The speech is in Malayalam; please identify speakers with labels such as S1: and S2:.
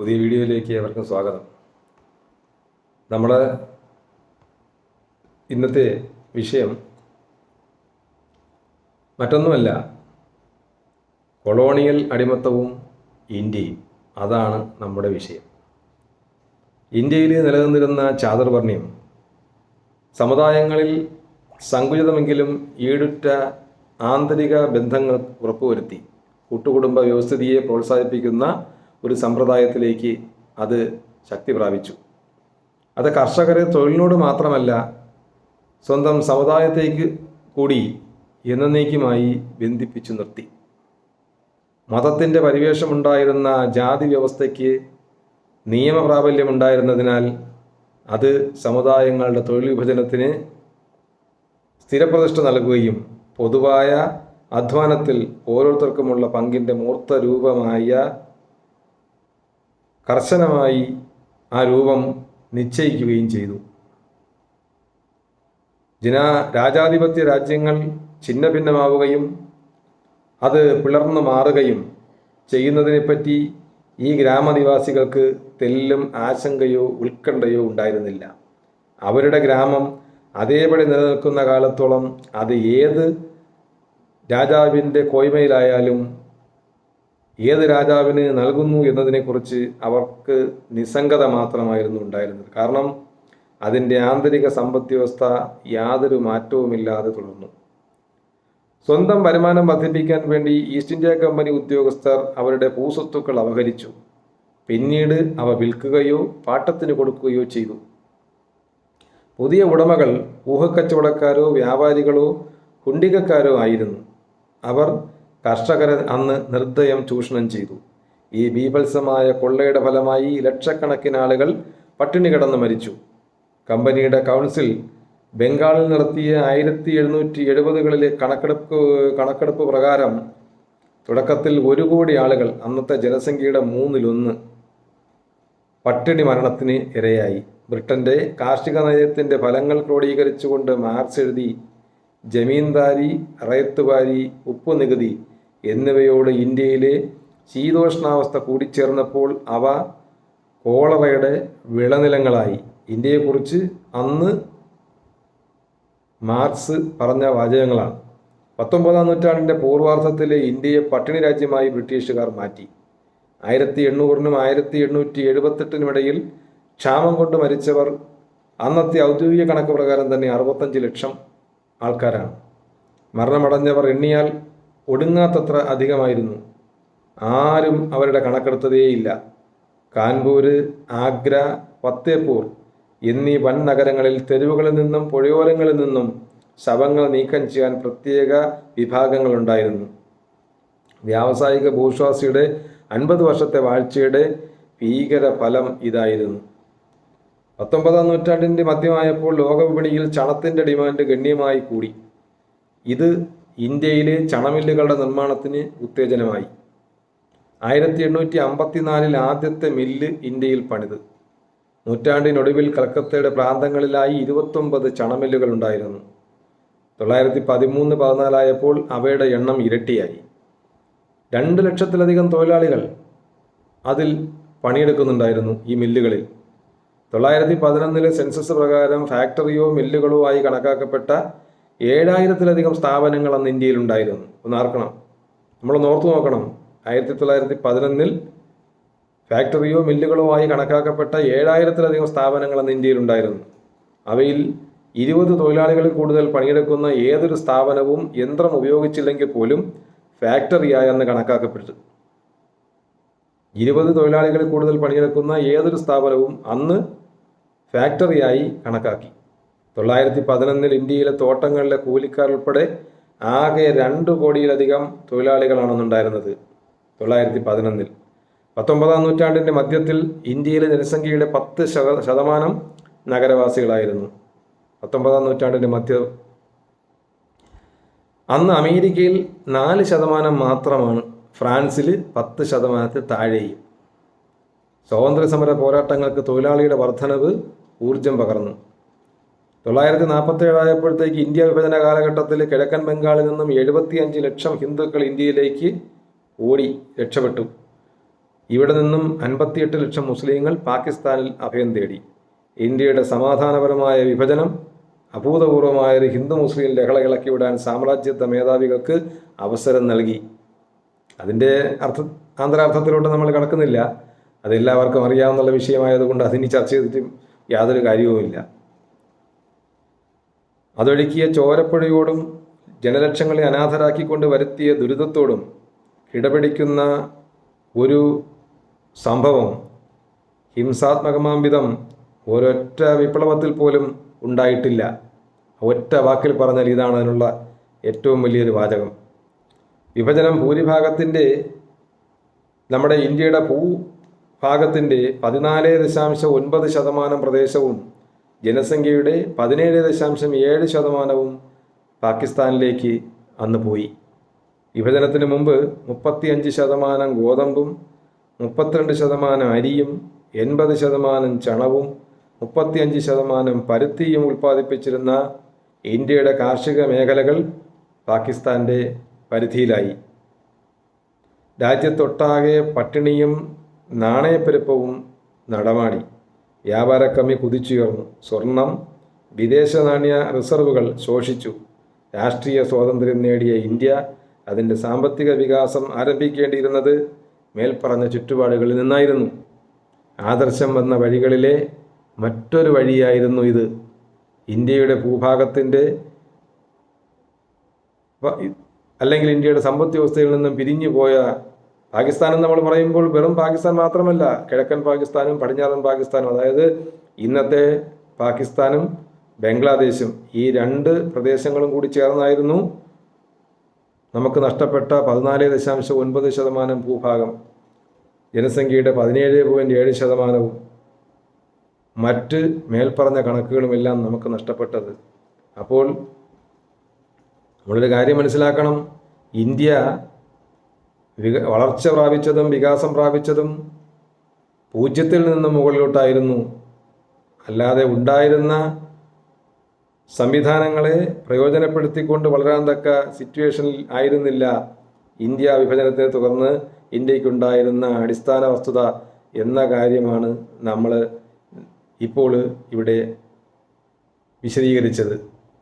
S1: പുതിയ വീഡിയോയിലേക്ക് ഏവർക്കും സ്വാഗതം. നമ്മൾ ഇന്നത്തെ വിഷയം മറ്റൊന്നുമല്ല കൊളോണിയൽ അടിമത്തവും ഇന്ത്യയും. അതാണ് നമ്മുടെ വിഷയം. ഇന്ത്യയിൽ നിലനിന്നിരുന്ന ചാതുർവർണ്യം സമുദായങ്ങളിൽ സങ്കുചിതമെങ്കിലും ഈടുറ്റ ആന്തരിക ബന്ധങ്ങൾ ഉറപ്പുവരുത്തി കൂട്ടുകുടുംബ വ്യവസ്ഥിതിയെ പ്രോത്സാഹിപ്പിക്കുന്ന ഒരു സമ്പ്രദായത്തിലേക്ക് അത് ശക്തി പ്രാപിച്ചു. അത് കർഷകരെ തൊഴിലിനോട് മാത്രമല്ല സ്വന്തം സമുദായത്തേക്ക് കൂടി എന്നേക്കുമായി ബന്ധിപ്പിച്ചു നിർത്തി. മതത്തിന്റെ പരിവേഷമുണ്ടായിരുന്ന ജാതി വ്യവസ്ഥയ്ക്ക് നിയമപ്രാബല്യമുണ്ടായിരുന്നതിനാൽ അത് സമുദായങ്ങളുടെ തൊഴിൽ വിഭജനത്തിന് സ്ഥിരപ്രതിഷ്ഠ നൽകുകയും പൊതുവായ അധ്വാനത്തിൽ ഓരോരുത്തർക്കുമുള്ള പങ്കിന്റെ മൂർത്ത രൂപമായ കർശനമായി ആ രൂപം നിശ്ചയിക്കുകയും ചെയ്തു. ജനാ രാജാധിപത്യ രാജ്യങ്ങൾ ഛിന്ന ഭിന്നമാവുകയും അത് പിളർന്നു മാറുകയും ചെയ്യുന്നതിനെപ്പറ്റി ഈ ഗ്രാമനിവാസികൾക്ക് തെല്ലും ആശങ്കയോ ഉത്കണ്ഠയോ ഉണ്ടായിരുന്നില്ല. അവരുടെ ഗ്രാമം അതേപടി നിലനിൽക്കുന്ന കാലത്തോളം അത് ഏത് രാജാവിന്റെ കോയ്മയിലായാലും ഏത് രാജാവിന് നൽകുന്നു എന്നതിനെക്കുറിച്ച് അവർക്ക് നിസ്സംഗത മാത്രമായിരുന്നു ഉണ്ടായിരുന്നത്. കാരണം അതിന്റെ ആന്തരിക സമ്പദ് വ്യവസ്ഥ യാതൊരു മാറ്റവുമില്ലാതെ തുടർന്നു. സ്വന്തം വരുമാനം വർദ്ധിപ്പിക്കാൻ വേണ്ടി ഈസ്റ്റ് ഇന്ത്യ കമ്പനി ഉദ്യോഗസ്ഥർ അവരുടെ ഭൂസ്വത്തുക്കൾ അപഹരിച്ചു. പിന്നീട് അവ വിൽക്കുകയോ പാട്ടത്തിന് കൊടുക്കുകയോ ചെയ്തു. പുതിയ ഉടമകൾ ഊഹക്കച്ചവടക്കാരോ വ്യാപാരികളോ കുണ്ടികക്കാരോ ആയിരുന്നു. അവർ കർഷകരെ അന്ന് നിർദ്ദയം ചൂഷണം ചെയ്തു. ഈ ബീഭത്സമായ കൊള്ളയുടെ ഫലമായി ലക്ഷക്കണക്കിന് ആളുകൾ പട്ടിണി കിടന്ന് മരിച്ചു. കമ്പനിയുടെ കൗൺസിൽ ബംഗാളിൽ നടത്തിയ ആയിരത്തി എഴുന്നൂറ്റി എഴുപതുകളിലെ കണക്കെടുപ്പ് കണക്കെടുപ്പ് പ്രകാരം തുടക്കത്തിൽ ഒരു കോടി ആളുകൾ അന്നത്തെ ജനസംഖ്യയുടെ മൂന്നിലൊന്ന് പട്ടിണി മരണത്തിന് ഇരയായി. ബ്രിട്ടന്റെ കാർഷിക നയത്തിന്റെ ഫലങ്ങൾ ക്രോഡീകരിച്ചുകൊണ്ട് മാർക്സ് എഴുതി ജമീന്ദാരി റയത്തുവാരി ഉപ്പ് നികുതി എന്നിവയോട് ഇന്ത്യയിലെ ശീതോഷ്ണാവസ്ഥ കൂടിച്ചേർന്നപ്പോൾ അവ കോളറയുടെ വിളനിലങ്ങളായി. ഇന്ത്യയെക്കുറിച്ച് അന്ന് മാർക്സ് പറഞ്ഞ വാചകങ്ങളാണ്. പത്തൊമ്പതാം നൂറ്റാണ്ടിന്റെ പൂർവാർത്ഥത്തിലെ ഇന്ത്യയെ പട്ടിണി രാജ്യമായി ബ്രിട്ടീഷുകാർ മാറ്റി. ആയിരത്തി എണ്ണൂറിനും ആയിരത്തി എണ്ണൂറ്റി എഴുപത്തെട്ടിനുമിടയിൽ ക്ഷാമം കൊണ്ട് മരിച്ചവർ അന്നത്തെ ഔദ്യോഗിക കണക്ക് പ്രകാരം തന്നെ അറുപത്തഞ്ച് ലക്ഷം ആൾക്കാരാണ്. മരണമടഞ്ഞവർ എണ്ണിയാൽ ഒടുങ്ങാത്തത്ര അധികമായിരുന്നു. ആരും അവരുടെ കണക്കെടുത്തതേയില്ല. കാൺപൂര് ആഗ്ര ഫത്തേപൂർ എന്നീ വൻ നഗരങ്ങളിൽ തെരുവുകളിൽ നിന്നും പുഴയോരങ്ങളിൽ നിന്നും ശവങ്ങൾ നീക്കം ചെയ്യാൻ പ്രത്യേക വിഭാഗങ്ങളുണ്ടായിരുന്നു. വ്യാവസായിക ഭൂശ്വാസിയുടെ അൻപത് വർഷത്തെ വാഴ്ചയുടെ ഭീകര ഫലം ഇതായിരുന്നു. പത്തൊമ്പതാം നൂറ്റാണ്ടിന്റെ മധ്യമായപ്പോൾ ലോകവിപണിയിൽ ചണത്തിന്റെ ഡിമാൻഡ് ഗണ്യമായി കൂടി. ഇത് ഇന്ത്യയിലെ ചണമില്ലുകളുടെ നിർമ്മാണത്തിന് ഉത്തേജനമായി. ആയിരത്തി എണ്ണൂറ്റി അമ്പത്തിനാലിൽ ആദ്യത്തെ മില്ല് ഇന്ത്യയിൽ പണിത്. നൂറ്റാണ്ടിനൊടുവിൽ കൽക്കത്തയുടെ പ്രാന്തങ്ങളിലായി ഇരുപത്തൊമ്പത് ചണമില്ലുകൾ ഉണ്ടായിരുന്നു. തൊള്ളായിരത്തി പതിമൂന്ന് പതിനാലായപ്പോൾ അവയുടെ എണ്ണം ഇരട്ടിയായി. രണ്ട് ലക്ഷത്തിലധികം തൊഴിലാളികൾ അതിൽ പണിയെടുക്കുന്നുണ്ടായിരുന്നു ഈ മില്ലുകളിൽ. തൊള്ളായിരത്തി പതിനൊന്നിലെ സെൻസസ് പ്രകാരം ഫാക്ടറിയോ മില്ലുകളോ ആയി കണക്കാക്കപ്പെട്ട ഏഴായിരത്തിലധികം സ്ഥാപനങ്ങൾ അന്ന് ഇന്ത്യയിൽ ഉണ്ടായിരുന്നു. ഒന്ന് ആർക്കണം? നമ്മൾ ഓർത്തു നോക്കണം. ആയിരത്തി തൊള്ളായിരത്തി പതിനൊന്നിൽ ഫാക്ടറിയോ മില്ലുകളോ ആയി കണക്കാക്കപ്പെട്ട ഏഴായിരത്തിലധികം സ്ഥാപനങ്ങൾ അന്ന് ഇന്ത്യയിൽ ഉണ്ടായിരുന്നു. അവയിൽ ഇരുപത് തൊഴിലാളികളിൽ കൂടുതൽ പണിയെടുക്കുന്ന ഏതൊരു സ്ഥാപനവും യന്ത്രം ഉപയോഗിച്ചില്ലെങ്കിൽ പോലും ഫാക്ടറിയായി അന്ന് കണക്കാക്കപ്പെട്ടു. ഇരുപത് തൊഴിലാളികളിൽ കൂടുതൽ പണിയെടുക്കുന്ന ഏതൊരു സ്ഥാപനവും അന്ന് ഫാക്ടറിയായി കണക്കാക്കി. തൊള്ളായിരത്തി പതിനൊന്നിൽ ഇന്ത്യയിലെ തോട്ടങ്ങളിലെ കൂലിക്കാർ ഉൾപ്പെടെ ആകെ രണ്ട് കോടിയിലധികം തൊഴിലാളികളാണെന്നുണ്ടായിരുന്നത് തൊള്ളായിരത്തി പതിനൊന്നിൽ പത്തൊമ്പതാം നൂറ്റാണ്ടിന്റെ മധ്യത്തിൽ ഇന്ത്യയിലെ ജനസംഖ്യയുടെ പത്ത് ശത ശതമാനം നഗരവാസികളായിരുന്നു. പത്തൊമ്പതാം നൂറ്റാണ്ടിന്റെ മധ്യ അന്ന് അമേരിക്കയിൽ നാല് ശതമാനം മാത്രമാണ് ഫ്രാൻസിൽ പത്ത് ശതമാനത്തിൽ താഴെയും. സ്വാതന്ത്ര്യ സമര പോരാട്ടങ്ങൾക്ക് തൊഴിലാളിയുടെ വർധനവ് ഊർജം പകർന്നു. തൊള്ളായിരത്തി നാൽപ്പത്തി ഏഴായപ്പോഴത്തേക്ക് ഇന്ത്യ വിഭജന കാലഘട്ടത്തിൽ കിഴക്കൻ ബംഗാളിൽ നിന്നും എഴുപത്തി അഞ്ച് ലക്ഷം ഹിന്ദുക്കൾ ഇന്ത്യയിലേക്ക് ഓടി രക്ഷപ്പെട്ടു. ഇവിടെ നിന്നും അൻപത്തിയെട്ട് ലക്ഷം മുസ്ലിങ്ങൾ പാകിസ്ഥാനിൽ അഭയം തേടി. ഇന്ത്യയുടെ സമാധാനപരമായ വിഭജനം അഭൂതപൂർവമായ ഒരു ഹിന്ദു മുസ്ലിം ലഹള ഇളക്കി വിടാൻ സാമ്രാജ്യത്വ മേധാവികൾക്ക് അവസരം നൽകി. അതിന്റെ അർത്ഥ ആന്തരാർത്ഥത്തിലോട്ട് നമ്മൾ കടക്കുന്നില്ല. അതെല്ലാവർക്കും അറിയാവുന്ന വിഷയമായതുകൊണ്ട് അതിനി ചർച്ച ചെയ്തിട്ടും യാതൊരു കാര്യവുമില്ല. അതൊഴുക്കിയ ചോരപ്പുഴയോടും ജനലക്ഷങ്ങളെ അനാഥരാക്കിക്കൊണ്ട് വരുത്തിയ ദുരിതത്തോടും കിടപിടിക്കുന്ന ഒരു സംഭവം ഹിംസാത്മകമാം വിധം ഒരൊറ്റ വിപ്ലവത്തിൽ പോലും ഉണ്ടായിട്ടില്ല. ഒറ്റ വാക്കിൽ പറഞ്ഞാൽ ഇതാണ് അതിനുള്ള ഏറ്റവും വലിയൊരു വാചകം. വിഭജനം ഭൂരിഭാഗത്തിന്റെ നമ്മുടെ ഇന്ത്യയുടെ ഭൂഭാഗത്തിന്റെ പതിനാല് ദശാംശം ഒൻപത് ശതമാനം പ്രദേശവും ജനസംഖ്യയുടെ പതിനേഴ് ദശാംശം ഏഴ് ശതമാനവും പാകിസ്ഥാനിലേക്ക് അന്ന് പോയി. വിഭജനത്തിന് മുമ്പ് മുപ്പത്തിയഞ്ച് ശതമാനം ഗോതമ്പും മുപ്പത്തിരണ്ട് ശതമാനം അരിയും എൺപത് ശതമാനം ചണവും മുപ്പത്തിയഞ്ച് ശതമാനം പരുത്തിയും ഉൽപ്പാദിപ്പിച്ചിരുന്ന ഇന്ത്യയുടെ കാർഷിക മേഖലകൾ പാകിസ്ഥാന്റെ പരിധിയിലായി. രാജ്യത്തൊട്ടാകെ പട്ടിണിയും നാണയപ്പെരുപ്പവും നടമാടി. വ്യാപാരക്കമ്മി കുതിച്ചുയർന്നു. സ്വർണം വിദേശ നാണ്യ റിസർവുകൾ ശോഷിച്ചു. രാഷ്ട്രീയ സ്വാതന്ത്ര്യം നേടിയ ഇന്ത്യ അതിന്റെ സാമ്പത്തിക വികാസം ആരംഭിക്കേണ്ടിയിരുന്നത് മേൽപ്പറഞ്ഞ ചുറ്റുപാടുകളിൽ നിന്നായിരുന്നു. ആദർശം വന്ന വഴികളിലെ മറ്റൊരു വഴിയായിരുന്നു ഇത്. ഇന്ത്യയുടെ ഭൂഭാഗത്തിന്റെ അല്ലെങ്കിൽ ഇന്ത്യയുടെ സമ്പദ് വ്യവസ്ഥയിൽ നിന്നും പിരിഞ്ഞു പോയ പാകിസ്ഥാൻ എന്ന് നമ്മൾ പറയുമ്പോൾ വെറും പാകിസ്ഥാൻ മാത്രമല്ല കിഴക്കൻ പാകിസ്ഥാനും പടിഞ്ഞാറൻ പാകിസ്ഥാനും അതായത് ഇന്നത്തെ പാകിസ്ഥാനും ബംഗ്ലാദേശും ഈ രണ്ട് പ്രദേശങ്ങളും കൂടി ചേർന്നായിരുന്നു നമുക്ക് നഷ്ടപ്പെട്ട പതിനാല് ദശാംശം ഒൻപത് ശതമാനം ഭൂഭാഗം. ജനസംഖ്യയുടെ പതിനേഴ് പോയിന്റ് ഏഴ് ശതമാനവും മറ്റ് മേൽപ്പറഞ്ഞ കണക്കുകളുമെല്ലാം നമുക്ക് നഷ്ടപ്പെട്ടത്. അപ്പോൾ നമ്മളൊരു കാര്യം മനസ്സിലാക്കണം. ഇന്ത്യ വളർച്ച പ്രാപിച്ചതും വികാസം പ്രാപിച്ചതും പൂജ്യത്തിൽ നിന്ന് മുകളിലോട്ടായിരുന്നു. അല്ലാതെ ഉണ്ടായിരുന്ന സംവിധാനങ്ങളെ പ്രയോജനപ്പെടുത്തിക്കൊണ്ട് വളരാൻ തക്ക സിറ്റുവേഷനിൽ ആയിരുന്നില്ല ഇന്ത്യ വിഭജനത്തെ തുടർന്ന് ഇന്ത്യക്കുണ്ടായിരുന്ന അടിസ്ഥാന വസ്തുത എന്ന കാര്യമാണ് നമ്മൾ ഇപ്പോൾ ഇവിടെ വിശദീകരിച്ചത്.